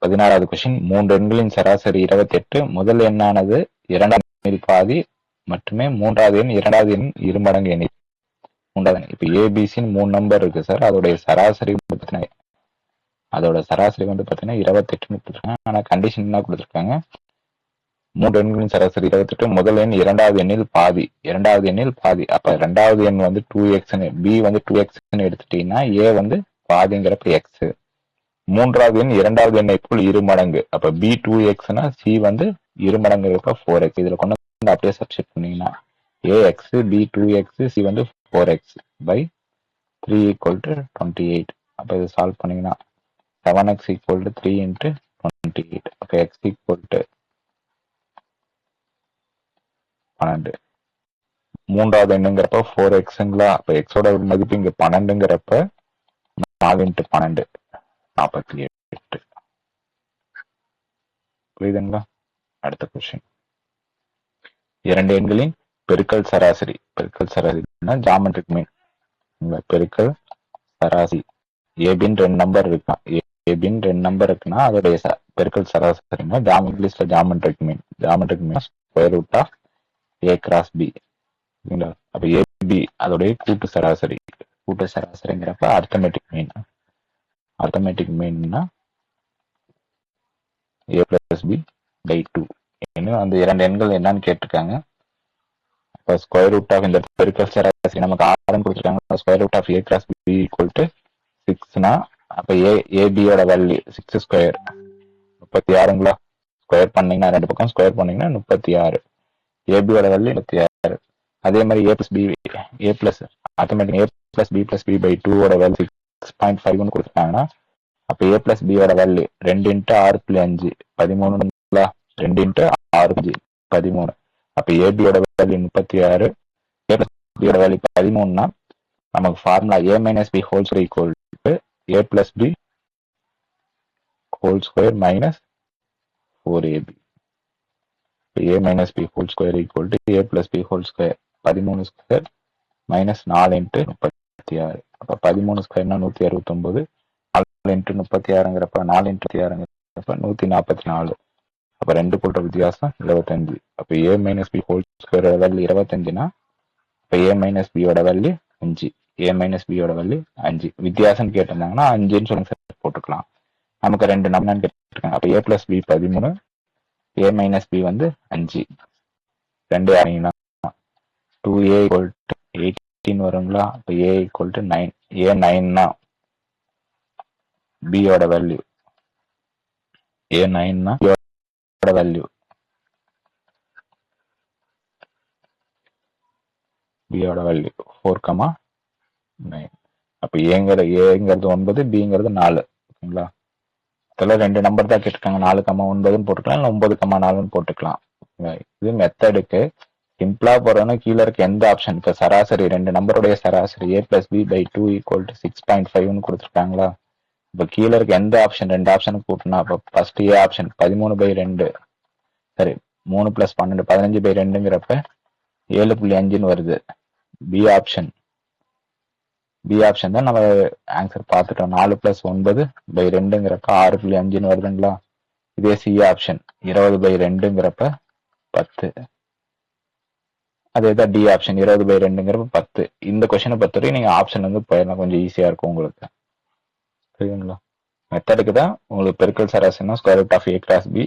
பதினாறாவது கொஸ்டின் மூன்று எண்களின் சராசரி இருபத்தி எட்டு முதல் எண்ணானது இரண்டாம் எண்ணில் பாதி மட்டுமே மூன்றாவது எண் இரண்டாவது எண் இருமடங்கு எண்ணி மூன்றாவது எண். இப்ப ஏபிசின்னு மூணு நம்பர் இருக்கு சார் அதோடைய சராசரி வந்து பாத்தீங்கன்னா அதோட சராசரி வந்து பாத்தீங்கன்னா இருபத்தெட்டுன்னு கொடுத்துருக்காங்க. ஆனா கண்டிஷன் என்ன கொடுத்துருக்காங்க? மூன்று எண்களின் சராசரி இருபத்தெட்டு. முதல் எண் இரண்டாவது எண்ணில் பாதி. இரண்டாவது எண்ணில் பாதி. அப்ப இரண்டாவது எண் வந்து டூ எக்ஸ்னு பி வந்து டூ எக்ஸ்னு எடுத்துட்டீங்கன்னா ஏ வந்து பாதிங்கிறப்ப எக்ஸ் மூன்றாவது எண் இரண்டாவது எண்ணை போல் இரு மடங்கு. அப்ப பி டூ எக்ஸ்னா சி வந்து இரு மடங்கு இருக்க ஃபோர் எக்ஸ் இதுல கொண்டு வந்து அப்படியே சப்ஸ்டிட் பண்ணீங்கன்னா A X B two X C வந்து four X by three equal to twenty eight அப்ப இது சால்வ் பண்ணீங்கன்னா seven X equal to three into twenty eight அப்ப எக்ஸ் ஈக்குவல் டு பன்னெண்டு. மூன்றாவது எண்ணுங்கிறப்ப ஃபோர் எக்ஸுங்களா அப்ப எக்ஸோட மதிப்பு இங்க பன்னெண்டுங்கிறப்ப நாலு இன்ட்டு பன்னெண்டு. நாற்பத்தி எட்டு. புரியுதுங்களா? அடுத்த கொஸ்டின் இரண்டு எண்களின் பெருக்கல் சராசரி. பெருக்கல் சராசரினா ஜாமெட்ரிக் மீன் பெருக்கல் சராசரி. ஏபின்னு ரெண்டு நம்பர் இருக்கான் ஏபின்னு ரெண்டு நம்பர் இருக்குன்னா அதோடைய பெருக்கல் சராசரினா jam geometric mean geometric mean square root of A cross B சரிங்களா அப்ப ஏபி அதோடைய கூட்டு சராசரி. கூட்டு சராசரிங்கிறப்ப arithmetic mean arithmetic மீன்னா A plus B by two இன்னும் அந்த இரண்டு எண்கள் என்னன்னு கேட்டிருக்காங்க. இப்போ ஸ்கொயர் ரூட் ஆஃப் இந்த பெருக்கல் சராசரி நமக்கு ஆரம் கொடுத்துருக்காங்க. Square root of A cross B equal to சிக்ஸ்னா அப்போ ஏ ஏபியோட வேல்யூ சிக்ஸ் ஸ்கொயர் முப்பத்தி ஆறுங்களா? ஸ்கொயர் பண்ணீங்கன்னா ரெண்டு பக்கம் ஸ்கொயர் பண்ணீங்கன்னா முப்பத்தி ஆறு. ஏபியோட வேல்யூ முப்பத்தி ஆறு. அதே மாதிரி A plus B A plus automatic A plus B plus B by டூவோட வேல்யூ சிக்ஸ் பாயிண்ட் ஃபைவ்னு கொடுத்துட்டாங்கன்னா அப்போ ஏ பிளஸ் பியோட வேல்யூ ரெண்டு இன்ட்டு ஆறு புள்ளி அஞ்சு பதிமூணுங்களா ரெண்டு இன்ட்டு ஆறு அஞ்சு பதிமூணு. அப்போ ஏபியோட வேல்யூ முப்பத்தி ஆறு ஏ பிளஸ் பியோட வேல்யூ பதிமூணுனா நமக்கு formula A minus B whole square equal to A plus B whole square minus four AB A minus B whole square equal to A plus B whole square பதிமூணு square minus நாலு into முப்பத்தி ஆறு. அப்போ பதிமூணு ஸ்கொயர்னா நூத்தி அறுபத்தொன்பது. நாலு into முப்பத்தி ஆறுங்கிறப்ப நாலு இன்ட்டு ஆறுங்கிறப்ப நூத்தி நாற்பத்தி நாலு. அப்ப ரெண்டு போட்ட வித்தியாசம் இருபத்தஞ்சு அப்ப A minus B whole square value இருபத்தஞ்சுனா இப்ப ஏ மைனஸ் பியோட வேல்யூ அஞ்சு. ஏ மைனஸ் பியோட வேல்யூ அஞ்சு. வித்தியாசம் கேட்டிருந்தாங்கன்னா அஞ்சுன்னு சொல்லி சார் போட்டுக்கலாம். நமக்கு ரெண்டு நம்பர்னு கேட்டிருக்காங்க. அப்ப ஏ பிளஸ் பி பதிமூணு ஏ மைனஸ் பி வந்து அஞ்சு. ரெண்டு யாரிங்கன்னா two A equal eight eighteen வருங்களா? இப்போ A equal to nine A நைன்னா பியோட வேல்யூ ஏ நைன்னா பியோட வேல்யூ பியோட வேல்யூ ஃபோர் கமா நைன் அப்போ ஏங்கிற ஏங்கிறது ஒன்பது பிங்கிறது நாலு. ஓகேங்களா? இதில் ரெண்டு நம்பர் தான் கேட்டிருக்காங்க. நாலு கமா ஒன்பதுன்னு போட்டுக்கலாம் இல்லை ஒன்பது கமா நாலுன்னு போட்டுக்கலாம். இது மெத்தடுக்கு சிம்பிளா போறதுன்னா கீழே இருக்க எந்த ஆப்ஷன் இப்போ சராசரி ரெண்டு நம்பருடைய சராசரி A plus B by two equal to six point ஃபைவ்னு கொடுத்துருக்காங்களா? இப்போ கீழே இருக்க எந்த ஆப்ஷன் ரெண்டு ஆப்ஷன் கூட்டினா இப்போ ஃபர்ஸ்ட் ஏ ஆப்ஷன் பதிமூணு பை ரெண்டு. சரி மூணு பிளஸ் பன்னெண்டு பதினஞ்சு பை ரெண்டுங்கிறப்ப ஏழு புள்ளி அஞ்சுன்னு வருது. பி ஆப்ஷன் பி ஆப்ஷன் தான் நம்ம ஆன்சர் பார்த்துட்டோம். நாலு பிளஸ் ஒன்பது பை ரெண்டுங்கிறப்ப ஆறு புள்ளி அஞ்சுன்னு வருதுங்களா? இதே சி ஆப்ஷன் இருபது பை ரெண்டுங்கிறப்ப பத்து. அதே தான் டி ஆப்ஷன் இருபது பை ரெண்டுங்கிறப்ப பத்து. இந்த கொஸ்டினை பொறுத்தவரைக்கும் நீங்கள் ஆப்ஷன் வந்து போயிடலாம். கொஞ்சம் ஈஸியாக இருக்கும் உங்களுக்கு. புரியுதுங்களா? மெத்தடுக்கு தான் உங்களுக்கு பெருக்கல் சராசரினா square root of A cross B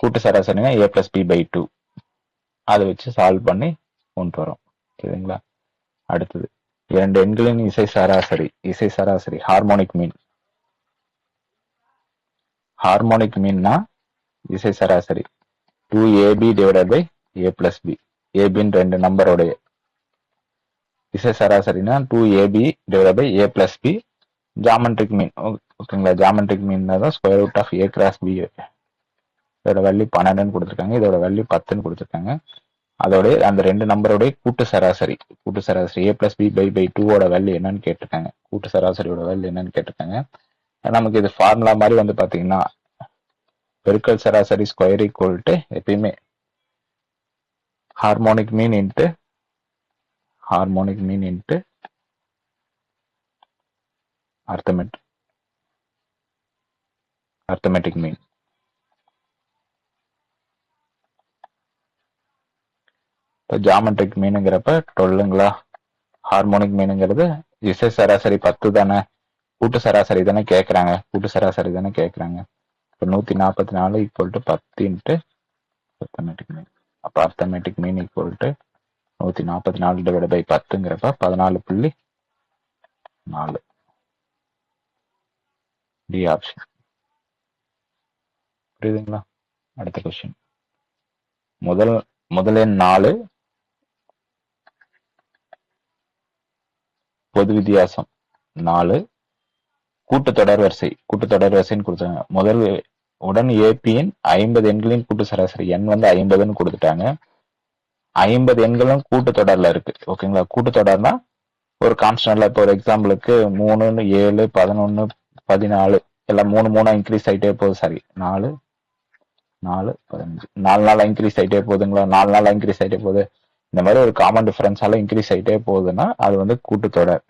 கூட்டு சராசரினா A plus B by two அதை வச்சு சால்வ் பண்ணி கொண்டு வரோம். சரிங்களா அடுத்தது இரண்டு எண்களின் இசை சராசரி. இசை சராசரி ஹார்மோனிக் மீன் ஹார்மோனிக் மீன்னா இசை சராசரி. Two AB divided by A plus B ஏபின்னு ரெண்டு நம்பருடைய திசை சராசரினா two AB divide by A plus B geometric mean ஓகேங்களா? ஜாமெண்ட்ரிக் மீன் தான் square root of A cross B இதோட வேல்யூ பன்னெண்டுன்னு கொடுத்துருக்காங்க. இதோட வேல்யூ பத்துன்னு கொடுத்துருக்காங்க. அதோடய அந்த ரெண்டு நம்பரோடைய கூட்டு சராசரி. கூட்டு சராசரி A plus B by by டூவோட வேல்யூ என்னன்னு கேட்டிருக்காங்க. கூட்டு சராசரியோட வேல்யூ என்னன்னு கேட்டிருக்காங்க. நமக்கு இது ஃபார்முலா மாதிரி வந்து பார்த்தீங்கன்னா பெருக்கல் சராசரி ஸ்கொயர் ஈக்குவல்ட்டு எப்பயுமே harmonic mean into harmonic mean into அர்த்தமெட் arithmetic mean இப்போ ஜாமெட்ரிக் மீனுங்கிறப்ப டுவெல்லுங்களா ஹார்மோனிக் மீனுங்கிறது இசை சராசரி பத்து தானே? கூட்டு சராசரி தானே கேட்குறாங்க கூட்டு சராசரி தானே கேட்குறாங்க இப்போ நூற்றி நாற்பத்தி நாலு ஈக்குவல் டு பத்து இன்ட்டு அர்த்தமேட்டிக் மீன் அப்போ அர்த்தமேட்டிக் மீன் ஈக்குவல் டு நூற்றி நாற்பத்தி நாலு டிவைட் பை பத்துங்கிறப்ப பதினாலு புள்ளி நாலு. டி ஆப்ஷன் புரியுதுங்களா? அடுத்த கொஸ்டின் முதல் முதல் நாலு. பொது வித்தியாசம் நாலு. கூட்டத்தொடர் வரிசை கூட்டத்தொடர் வரிசைன்னு கொடுத்தாங்க முதல் உடன் ஏபியின் ஐம்பது எண்களின் கூட்டு சராசரி. எண் வந்து ஐம்பதுன்னு கொடுத்துட்டாங்க. ஐம்பது எண்களும் கூட்டு தொடர்ல இருக்கு. ஓகேங்களா கூட்டு தொடர்னா ஒரு கான்ஸ்டன்ட்ல இப்போ ஒரு எக்ஸாம்பிளுக்கு மூணு ஏழு பதினொன்னு பதினாலு. எல்லாம் மூணு மூணா இன்க்ரீஸ் ஆயிட்டே போகுது. சாரி நாலு நாலு பதினஞ்சு. நாலு நாள் இன்க்ரீஸ் ஆயிட்டே போகுதுங்களா? நாலு நாள் இன்க்ரீஸ் ஆயிட்டே போகுது. இந்த மாதிரி ஒரு காமன் டிஃபரன்ஸால இன்க்ரீஸ் ஆயிட்டே போகுதுன்னா அது வந்து கூட்டுத்தொடர்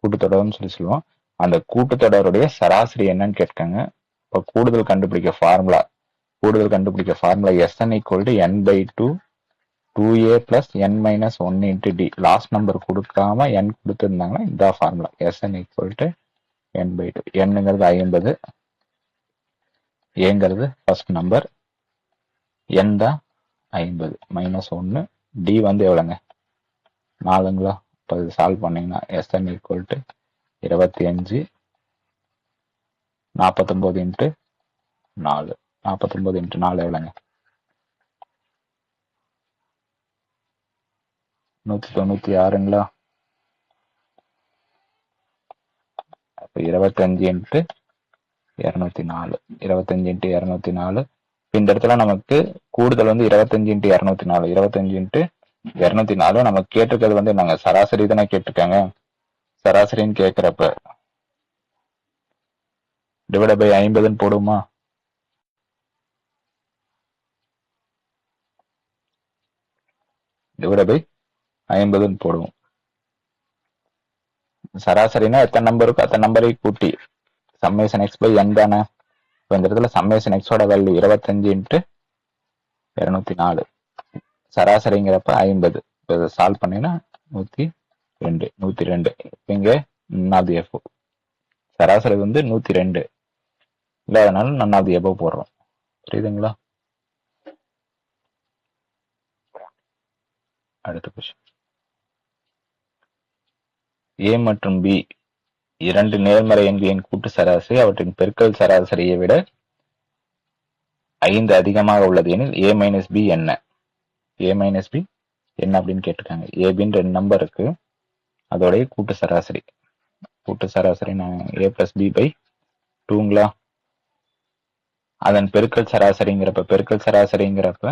கூட்டுத்தொடர்னு சொல்லி சொல்லுவோம். அந்த கூட்டுத்தொடருடைய சராசரி என்னன்னு கேட்காங்க. இப்போ கூடுதல் கண்டுபிடிக்க ஃபார்முலா கூடுதல் கண்டுபிடிக்க formula SN equal to N by two two A plus N minus one into D last number கொடுக்காம என் கொடுத்துருந்தாங்கன்னா இந்த formula SN equal to N by two என்னங்கிறது ஐம்பது ஏங்கிறது ஃபர்ஸ்ட் நம்பர் என் தான் ஐம்பது மைனஸ் ஒன்று டி வந்து எவ்வளோங்க நாலுங்களா? இப்போ இது சால்வ் பண்ணிங்கன்னா எஸ்என் ஈக்குவல் டு இருபத்தி அஞ்சு. நாற்பத்தொம்போது இன்ட்டு நாலு. நாற்பத்தொம்போது இன்ட்டு நாலு எவ்வளோங்க? நூற்றி தொண்ணூற்றி ஆறுங்களா? அப்போ இருபத்தஞ்சு இன்ட்டு இரநூத்தி நாலு. இருபத்தஞ்சு இன்ட்டு இரநூத்தி நாலு. இந்த இடத்துல நமக்கு கூடுதல் வந்து இருபத்தஞ்சு இன்ட்டு இரநூத்தி நாலு. இருபத்தஞ்சு இன்ட்டு இரநூத்தி நாலு. நம்ம கேட்டிருக்கிறது வந்து நாங்க சராசரி தானே கேட்டிருக்காங்க. சராசரின்னு கேட்கிறப்ப டிவைட் பை ஐம்பதுன்னு போடுமா டிவைட் பை ஐம்பதுன்னு போடுவோம். சராசரினா எத்தனை நம்பர் இருக்கோ அத்தனை நம்பரை கூட்டி. சம்மேஷன் எக்ஸ் பை என் தானே? இப்போ இந்த இடத்துல சம்மேஷன் எக்ஸோட வேல்யூ இருபத்தஞ்சு இன்ட்டு இரநூத்தி நாலு. சராசரிங்கிறப்ப ஐம்பது. இப்போ இதை சால்வ் பண்ணீங்கன்னா நூற்றி ரெண்டு நூற்றி ரெண்டு. இப்போ இங்கே நன்னாவது எஃப் சராசரி வந்து நூற்றி ரெண்டு. இல்லாதனால நன்னாவது எபோ போடுறோம். புரியுதுங்களா? அடுத்த கொஸ்டின் ஏ மற்றும் பி இரண்டு நேர்மறை எண்களின் கூட்டு சராசரி அவற்றின் பெருக்கல் சராசரியை விட ஐந்து அதிகமாக உள்ளது எனில் ஏ மைனஸ் பி என்ன? ஏ மைனஸ் பி என்ன அப்படின்னு கேட்டிருக்காங்க. ஏபின்னு ரெண்டு நம்பர் இருக்கு. அதோடைய கூட்டு சராசரி. கூட்டு சராசரி நான் ஏ பிளஸ் பி பை டூங்களா அதன் பெருக்கல் சராசரிங்கிறப்ப பெருக்கல் சராசரிங்கிறப்ப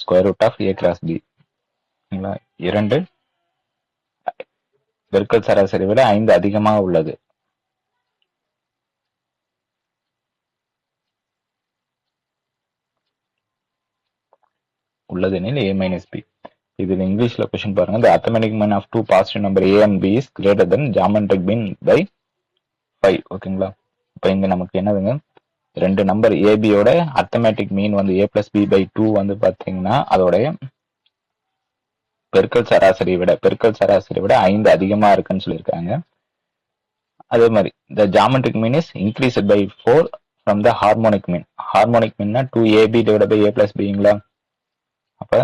square root of A cross B இரண்டு பெருக்கல் சராசரி விட ஐந்து அதிகமாக உள்ளது. உள்ளதெனில் ஏ மைனஸ் பி இது இங்கிலீஷ்ல கொஸ்டின் பாருங்க. The arithmetic mean of two positive number a and b is greater than geometric mean by five ஓகேங்களா இப்போ இங்கே நமக்கு என்னதுங்க? ரெண்டு நம்பர் ஏபியோட அர்த்தமேட்டிக் மீன் வந்து A plus B by two வந்து பார்த்தீங்கன்னா அதோடைய பெருக்கல் சராசரி விட பெருக்கல் சராசரி விட ஐந்து அதிகமாக இருக்குன்னு சொல்லியிருக்காங்க. அதே மாதிரி the geometric mean is increase by four from the harmonic mean harmonic மீன்னா two AB divide by A plus Pingala அப்போ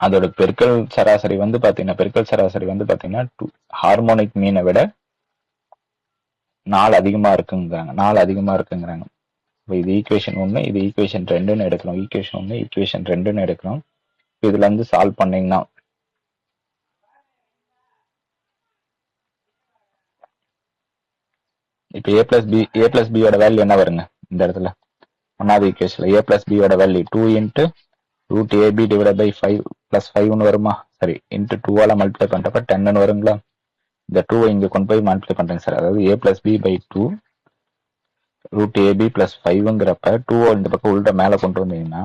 அதோட பெருக்கல் சராசரி வந்து பார்த்தீங்கன்னா பெருக்கல் சராசரி வந்து பார்த்தீங்கன்னா டூ ஹார்மோனிக் மீனை விட நாலு அதிகமா இருக்குங்கிறாங்க. நாலு அதிகமா இருக்குங்கிறாங்க. இப்போ இது ஈக்குவேஷன் ஒன்று இது ஈக்குவேஷன் ரெண்டுன்னு எடுக்கிறோம். ஈக்குவேஷன் ஒன்று ஈக்குவேஷன் ரெண்டுன்னு எடுக்கிறோம். இதுல இருந்து சால்வ் பண்ணீங்கன்னா இப்போ A plus B A plus பியோட வேல்யூ என்ன வருங்க? இந்த இடத்துல. ஒன்னாவது ஈக்குவேஷன்ல ஏ பிளஸ் பியோட value two into root AB divide by five plus ஃபைவ்னு வருமா? சரி இன்ட்டு டூவால் மல்டிப்ளை பண்ணுறப்ப டென்னு வருங்களா? இந்த டூவை இங்கே கொண்டு போய் மல்டிப்ளை பண்ணுறேங்க சார் அதாவது A plus B by two root AB plus ஃபைவ்ங்கிறப்ப டூவை இந்த பக்கம் உள்ட்ட மேலே கொண்டு வந்தீங்கன்னா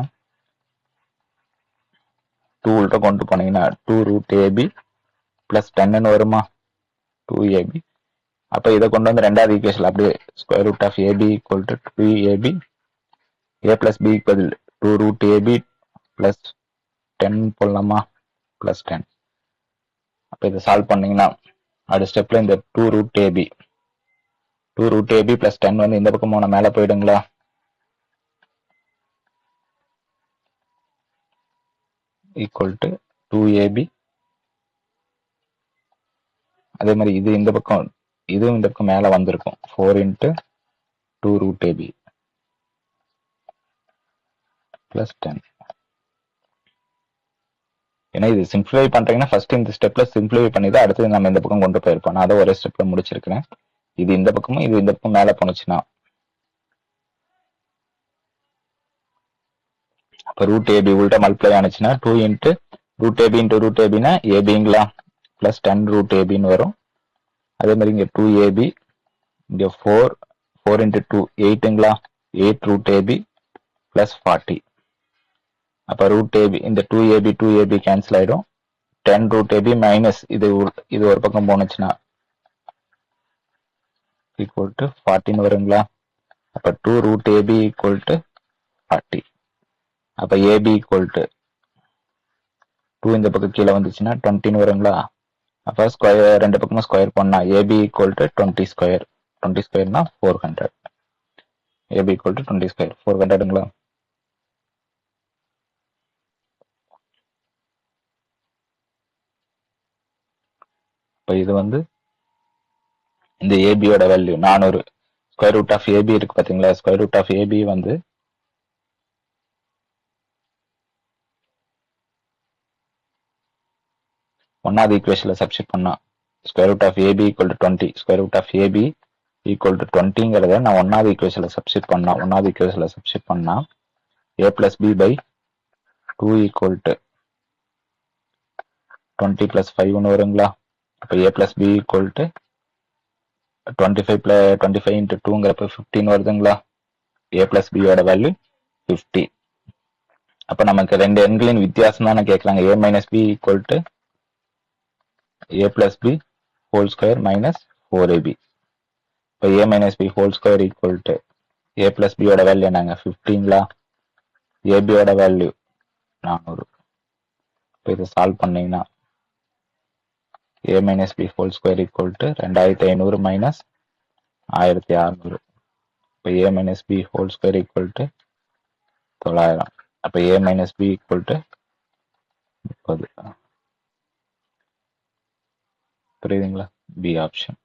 டூ உள்ட்ட கொண்டு போனீங்கன்னா டூ ரூட் ஏபி பிளஸ் டென்னு வருமா? டூ ஏபி அப்போ இதை கொண்டு வந்து ரெண்டாவது ஈக்குவேஷன் அப்படியே square root of AB equal to two AB A plus B பதில் two root AB plus ten போடலாமா? பிளஸ் டென் அப்போ இதை சால்வ் பண்ணீங்கன்னா அடுத்த ஸ்டெப்ல இந்த two root AB two root AB plus ten வந்து இந்த பக்கம் போன மேல போயிடுங்களா? ஈக்குவல் டு டூ ஏபி அதே மாதிரி இது இந்த பக்கம் இதுவும் இந்த பக்கம் மேல வந்திருக்கும். Four into two root AB plus ten ஏன்னா இது சிம்பிளிஃபை பண்றீங்கன்னா ஃபர்ஸ்ட் இந்த ஸ்டெப்ல சிம்பிளிஃபை பண்ணி தான் அடுத்து நம்ம இந்த பக்கம் கொண்டு போயிருப்போம். நான் அதை ஒரே ஸ்டெப்ல முடிச்சிருக்கிறேன். இது இந்த பக்கமும் இது இந்த பக்கம் மேல போனுச்சுன்னா அப்ப ரூட் ஏபி உள்ட்ட multiply ஆனிச்சுன்னா two into root AB into root ஏபினா ஏபிங்களா பிளஸ் டென் ரூட் ஏபின்னு வரும். அதே மாதிரி இங்க டூ ஏபி இங்க four four into two எயிட்டுங்களா eight root AB plus forty அப்ப ரூட் ஏபி இந்த two AB two AB cancel ஆயிடும். டென் ரூட் ஏபி மைனஸ் இது இது ஒரு பக்கம் போனுச்சுன்னா ஈக்குவல் டு ஃபார்ட்டின்னு வருங்களா? அப்ப two root AB equal to forty அப்ப ஏபி ஈக்குவல் டு டூ இந்த பக்கம் கீழே வந்துச்சுன்னா டுவெண்ட்டின்னு வருங்களா? அப்ப ஸ்கொயர் ரெண்டு பக்கமும் ஸ்கொயர் பண்ணா AB equal to twenty square twenty ஸ்கொயர்னா four hundred AB equal to twenty square four ஹண்ட்ரடுங்களா இப்போ இது வந்து இந்த ஏபியோட வேல்யூ நானூறு ஸ்கொயர் ரூட் ஆஃப் ஏபி இருக்கு பார்த்தீங்களா ஸ்கொயர் ரூட் ஆஃப் ஏபி வந்து ஒன்னாவது ஈக்குவேஷனில் சப்ஸ்டிட் பண்ணா square root of AB equal to twenty square root of AB equal to டுவெண்ட்டிங்கிறத நான் ஒன்னாவது ஈக்குவேஷனில் சப்ஸ்டிட் பண்ணா ஒன்னாவது ஈக்குவேஷனில் சப்ஸ்டிட் பண்ணா A plus B by two equal to twenty plus ஃபைவ்னு வருங்களா? அப்போ A plus B equal to twenty five ப்ள twenty five into டூங்கிறப்ப ஃபிஃப்டின் வருதுங்களா ஏ பிளஸ் பியோட வேல்யூ ஃபிஃப்டி அப்போ நமக்கு ரெண்டு எண்களின் வித்தியாசம் தானே கேட்குறாங்க A minus B equal to A plus B whole square minus four AB இப்போ A minus B whole square equal to A plus பியோட வேல்யூ என்னங்க? ஃபிஃப்டீங்களா ஏபியோட வேல்யூ நானூறு. இப்போ இதை சால்வ் பண்ணீங்கன்னா A minus B whole square equal to ரெண்டாயிரத்தி ஐநூறு மைனஸ் ஆயிரத்தி அறநூறு. இப்போ A minus B whole square equal to தொள்ளாயிரம். அப்போ A minus B equal to முப்பது. புரியுதுங்களா? B option